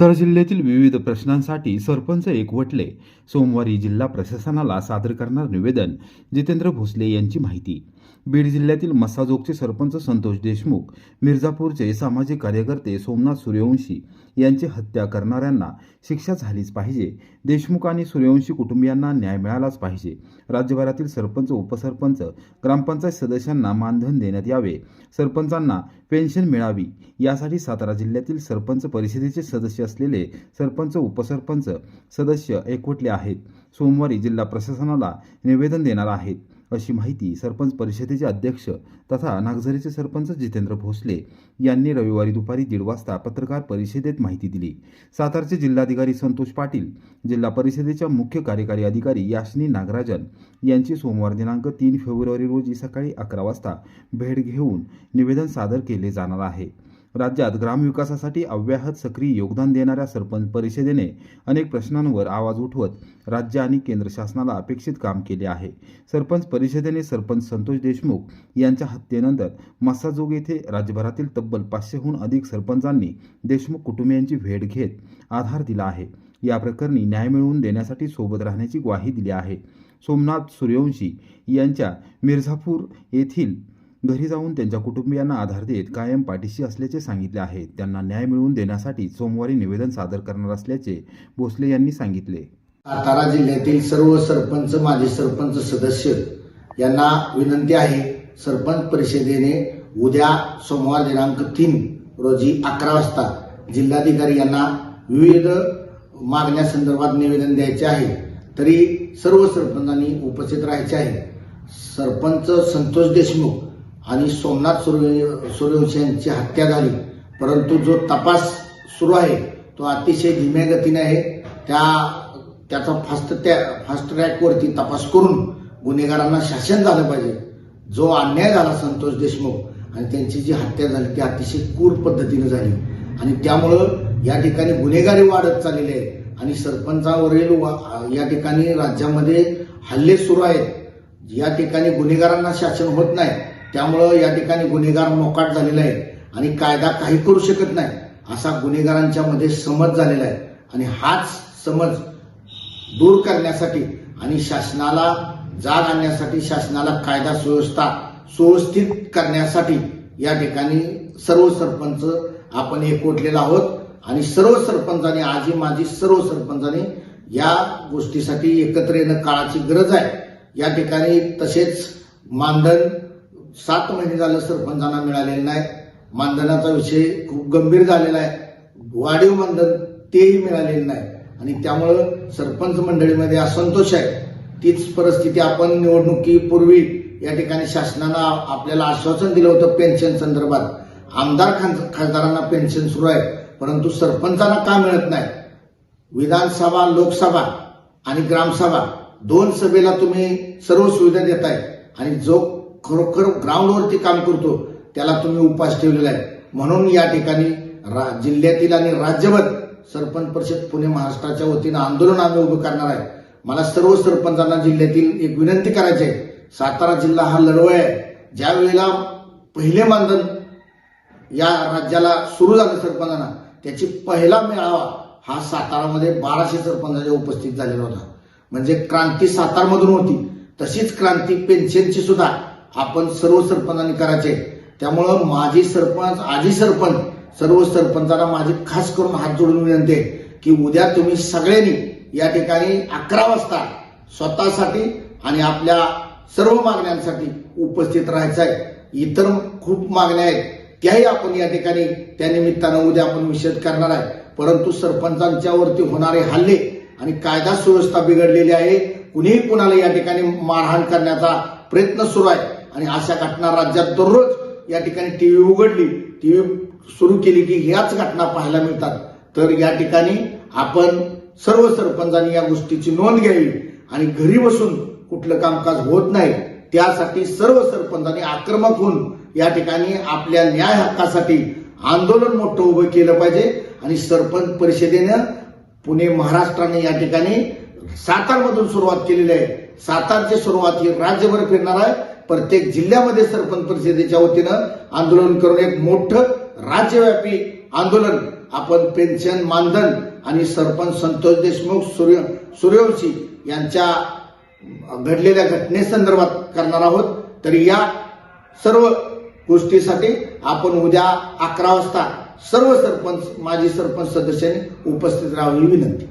तर जिल्ह्यातील विविध प्रश्नांसाठी सरपंच एकवटले. सोमवारी जिल्हा प्रशासनाला सादर करणार निवेदन जितेंद्र भोसले यांची माहिती. बीड जिल्ह्यातील मसाजोगचे सरपंच संतोष देशमुख मिर्झापूरचे सामाजिक कार्यकर्ते सोमनाथ सूर्यवंशी यांची हत्या करणाऱ्यांना शिक्षा झालीच पाहिजे. देशमुख आणि सूर्यवंशी कुटुंबियांना न्याय मिळालाच पाहिजे. राज्यभरातील सरपंच उपसरपंच ग्रामपंचायत सदस्यांना मानधन देण्यात यावे. सरपंचांना पेन्शन मिळावी. यासाठी सातारा जिल्ह्यातील सरपंच परिषदेचे सदस्य असलेले सरपंच उपसरपंच सदस्य एकवटले आहेत. सोमवारी जिल्हा प्रशासनाला निवेदन देणार आहेत. अशी माहिती सरपंच परिषदेचे अध्यक्ष तथा नागझरीचे सरपंच जितेंद्र भोसले यांनी रविवारी दुपारी दीड वाजता पत्रकार परिषदेत माहिती दिली. सातारचे जिल्हाधिकारी संतोष पाटील जिल्हा परिषदेच्या मुख्य कार्यकारी अधिकारी याशनी नागराजन यांची सोमवार दिनांक तीन फेब्रुवारी रोजी सकाळी अकरा वाजता भेट घेऊन निवेदन सादर केले जाणार आहे. राज्यात ग्रामविकासासाठी अव्याहत सक्रिय योगदान देणाऱ्या सरपंच परिषदेने अनेक प्रश्नांवर आवाज उठवत राज्य आणि केंद्र शासनाला अपेक्षित काम केले आहे. सरपंच परिषदेने सरपंच संतोष देशमुख यांच्या हत्येनंतर मस्साजोग येथे राज्यभरातील तब्बल पाचशेहून अधिक सरपंचांनी देशमुख कुटुंबियांची भेट घेत आधार दिला आहे. या प्रकरणी न्याय मिळवून देण्यासाठी सोबत राहण्याची ग्वाही दिली आहे. सोमनाथ सूर्यवंशी यांच्या मिर्झापूर येथील घरी जाऊन त्यांच्या कुटुंबियांना आधार देत कायम पाठीशी असल्याचे सांगितले आहे. त्यांना न्याय मिळवून देण्यासाठी सोमवारी निवेदन सादर करणार असल्याचे भोसले यांनी सांगितले. सातारा जिल्ह्यातील सर्व सरपंच माजी सरपंच सदस्य यांना विनंती आहे सरपंच परिषदेने उद्या सोमवार दिनांक तीन रोजी अकरा वाजता जिल्हाधिकारी यांना विविध मागण्यासंदर्भात निवेदन द्यायचे आहे. तरी सर्व सरपंचांनी उपस्थित राहायचे आहे. सरपंच संतोष देशमुख आणि सोमनाथ सूर्य सूर्यवंशी यांची हत्या झाली. परंतु जो तपास सुरू आहे तो अतिशय धीम्या गतीने आहे. त्या त्याचा फास्ट त्या फास्ट ट्रॅकवरती तपास करून गुन्हेगारांना शासन झालं पाहिजे. जो अन्याय झाला संतोष देशमुख आणि त्यांची जी हत्या झाली ती अतिशय क्रूर पद्धतीने झाली. आणि त्यामुळं या ठिकाणी गुन्हेगारी वाढत चाललेली आहे. आणि सरपंचावरील वा- या ठिकाणी राज्यामध्ये हल्ले सुरू आहेत. या ठिकाणी गुन्हेगारांना शासन होत नाही. त्यामुळं या ठिकाणी गुन्हेगार मोकाट झालेला आहे आणि कायदा काही करू शकत नाही. असा गुन्हेगारांच्या मध्ये समज झालेला आहे. आणि हाच समज दूर करण्यासाठी आणि शासनाला जाग आणण्यासाठी शासनाला कायदा सुव्यवस्था सुव्यवस्थित करण्यासाठी या ठिकाणी सर्व सरपंच आपण एकवटलेला आहोत. आणि सर्व सरपंचांनी आजी माझी सर्व सरपंचांनी या गोष्टीसाठी एकत्र येणं काळाची गरज आहे. या ठिकाणी तसेच मानधन सात महिने झालं सरपंचांना मिळालेलं नाही. मानधनाचा विषय खूप गंभीर झालेला आहे. वाढीव मानधन तेही मिळालेलं नाही. आणि त्यामुळं सरपंच मंडळीमध्ये असंतोष आहे. तीच परिस्थिती आपण निवडणुकीपूर्वी या ठिकाणी शासनानं आपल्याला आश्वासन दिलं होतं पेन्शन संदर्भात. आमदार खान- खासदारांना पेन्शन सुरू आहे परंतु सरपंचांना का मिळत नाही? विधानसभा लोकसभा आणि ग्रामसभा दोन सभेला तुम्ही सर्व सुविधा देताय. आणि जो खरोखर ग्राउंडवरती काम करतो त्याला तुम्ही उपास ठेवलेला आहे. म्हणून या ठिकाणी रा- जिल्ह्यातील आणि राज्यभर सरपंच परिषद पुणे महाराष्ट्राच्या वतीनं आंदोलन आम्ही उभं करणार आहे. मला सर्व सरपंचांना जिल्ह्यातील एक विनंती करायची आहे. सातारा जिल्हा हा लढवय आहे. ज्या वेळेला पहिले मानधन या राज्याला सुरू झालं सरपंचांना त्याची पहिला मेळावा हा सातारामध्ये बाराशे सरपंचाच्या उपस्थित झालेला होता. म्हणजे क्रांती सातारमधून होती. तशीच क्रांती पेन्शनची सुद्धा आपण सर्व सरपंचांनी करायचे. त्यामुळं माझी सरपंच आजी सरपंच सर्व सरपंचांना माझी खास करून हात जोडून विनंती आहे की उद्या तुम्ही सगळ्यांनी या ठिकाणी अकरा वाजता स्वतःसाठी आणि आपल्या सर्व मागण्यांसाठी उपस्थित राहायचं आहे इतर खूप मागण्या आहेत. त्याही आपण या ठिकाणी त्या निमित्तानं उद्या आपण निषेध करणार आहे. परंतु सरपंचांच्यावरती होणारे हल्ले आणि कायदा सुव्यवस्था बिघडलेली आहे. कुणीही कुणाला या ठिकाणी मारहाण करण्याचा प्रयत्न सुरू आहे. आणि अशा घटना राज्यात दररोज या ठिकाणी टी व्ही उघडली. टी व्ही सुरू केली की ह्याच घटना पाहायला मिळतात. तर या ठिकाणी आपण सर्व सरपंचांनी या गोष्टीची नोंद घ्यावी आणि घरी बसून कुठलं कामकाज होत नाही त्यासाठी सर्व सरपंचांनी आक्रमक होऊन या ठिकाणी आपल्या न्याय हक्कासाठी आंदोलन मोठं उभं केलं पाहिजे आणि सरपंच परिषदेनं पुणे महाराष्ट्राने या ठिकाणी सातारमधून सुरुवात केलेली आहे. सातारची सुरुवात ही राज्यभर फिरणार आहे. प्रत्येक जिल्ह्यामध्ये सरपंच परिषदेच्या वतीनं आंदोलन करून एक मोठं राज्यव्यापी आंदोलन आपण पेन्शन मानधन आणि सरपंच संतोष देशमुख सूर्य सूर्यवंशी यांच्या घडलेल्या घटनेसंदर्भात करणार आहोत. तर या सर्व गोष्टीसाठी आपण उद्या अकरा वाजता सर्व सरपंच माजी सरपंच सदस्यांनी उपस्थित राहावी विनंती.